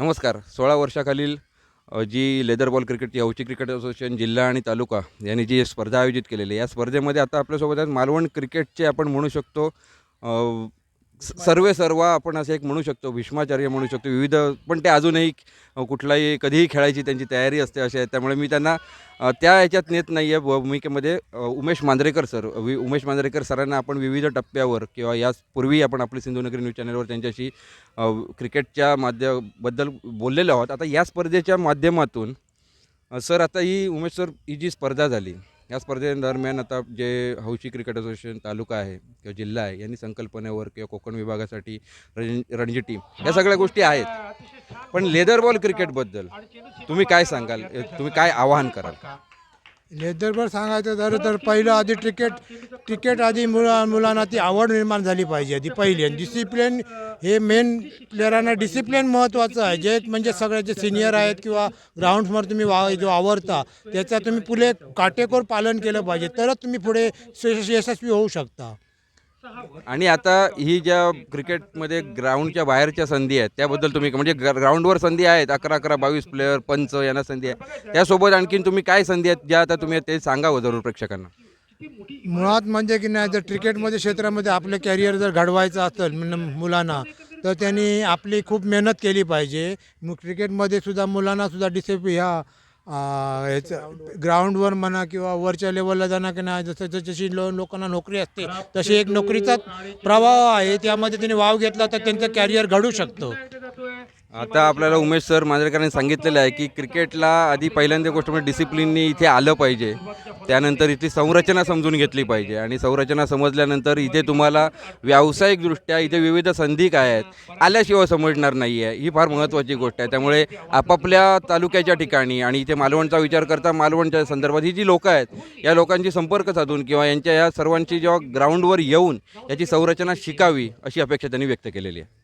नमस्कार. सोळा वर्षाखालील जी लेदर बॉल क्रिकेटची हौची क्रिकेट असोसिएशन जिल्हा आणि तालुका यांनी जी स्पर्धा आयोजित केलेली आहे या स्पर्धेमध्ये आता आपल्यासोबत आहेत मालवण क्रिकेटचे आपण म्हणू शकतो सर्वे सर्व आपण असं एक म्हणू शकतो भीष्माचार्य म्हणू शकतो विविध पण ते अजूनही कुठलाही कधीही खेळायची त्यांची तयारी असते असे आहे त्यामुळे मी त्यांना त्या ह्याच्यात नेत नाही आहे भूमिकेमध्ये उमेश मांजरेकर सर वि उमेश मांजरेकर सरांना आपण विविध टप्प्यावर किंवा यापूर्वी आपण आपली सिंधुनगरी न्यूज चॅनलवर त्यांच्याशी क्रिकेटच्या माध्यमाबद्दल बोललेलो आहोत. आता या स्पर्धेच्या माध्यमातून सर आता ही उमेश सर ही जी स्पर्धा झाली या स्पर्धेदरम्यान आता जे हौशी क्रिकेट असोसिएशन तालुका आहे किंवा जिल्हा आहे यांनी संकल्पनेवर किंवा कोकण विभागासाठी रण रणजी टीम या सगळ्या गोष्टी आहेत. पण लेदर बॉल क्रिकेटबद्दल तुम्ही काय सांगाल? तुम्ही काय आवाहन कराल? लेदरवर सांगायचं झालं तर पहिलं आधी क्रिकेट क्रिकेट आधी मुला मुलांना ती आवड निर्माण झाली पाहिजे आधी पहिली. आणि डिसिप्लिन हे मेन प्लेयरांना डिसिप्लिन महत्त्वाचं आहे. जे म्हणजे सगळे जे सिनियर आहेत किंवा ग्राउंड्सवर तुम्ही वा जो आवडता त्याचा तुम्ही पुढे काटेकोर पालन केलं पाहिजे. तरच तुम्ही पुढे यश- यशस्वी होऊ शकता. आणि आता ही ज्या क्रिकेटमध्ये ग्राउंडच्या बाहेरच्या संधी आहेत त्याबद्दल तुम्ही म्हणजे ग्राउंडवर संधी आहेत अकरा अकरा बावीस प्लेयर पंच यांना संधी आहे. त्यासोबत आणखीन तुम्ही काय संधी आहेत ज्या आता तुम्ही ते सांगावं हो जरूर प्रेक्षकांना. मुळात म्हणजे की नाही जर क्रिकेटमध्ये क्षेत्रामध्ये आपलं कॅरियर जर घडवायचं असेल मुलांना तर त्यांनी आपली खूप मेहनत केली पाहिजे. मग क्रिकेटमध्ये सुद्धा मुलांना सुद्धा डिसिप ह्या ह्याचं ग्राउंडवर म्हणा किंवा वरच्या लेवलला जाणार की नाही जसं जशी लो लोकांना नोकरी असते तशी एक नोकरीचा प्रभाव आहे. त्यामध्ये त्यांनी वाव घेतला तर त्यांचं कॅरियर घडू शकतं. आता आपल्याला उमेश सर मांजरेकरांनी सांगितलेलं आहे की क्रिकेटला आधी पहिल्यांदा गोष्ट म्हणजे डिसिप्लिननी इथे आलं पाहिजे. त्यानंतर इथली संरचना समजून घेतली पाहिजे. आणि संरचना समजल्यानंतर इथे तुम्हाला व्यावसायिकदृष्ट्या इथे विविध संधी काय आहेत आल्याशिवाय समजणार नाही आहे ही फार महत्त्वाची गोष्ट आहे. त्यामुळे आपापल्या तालुक्याच्या ठिकाणी आणि इथे मालवणचा विचार करता मालवणच्या संदर्भात ही जी लोकं आहेत या लोकांशी संपर्क साधून किंवा यांच्या या सर्वांची जेव्हा ग्राउंडवर येऊन याची संरचना शिकावी अशी अपेक्षा त्यांनी व्यक्त केलेली आहे.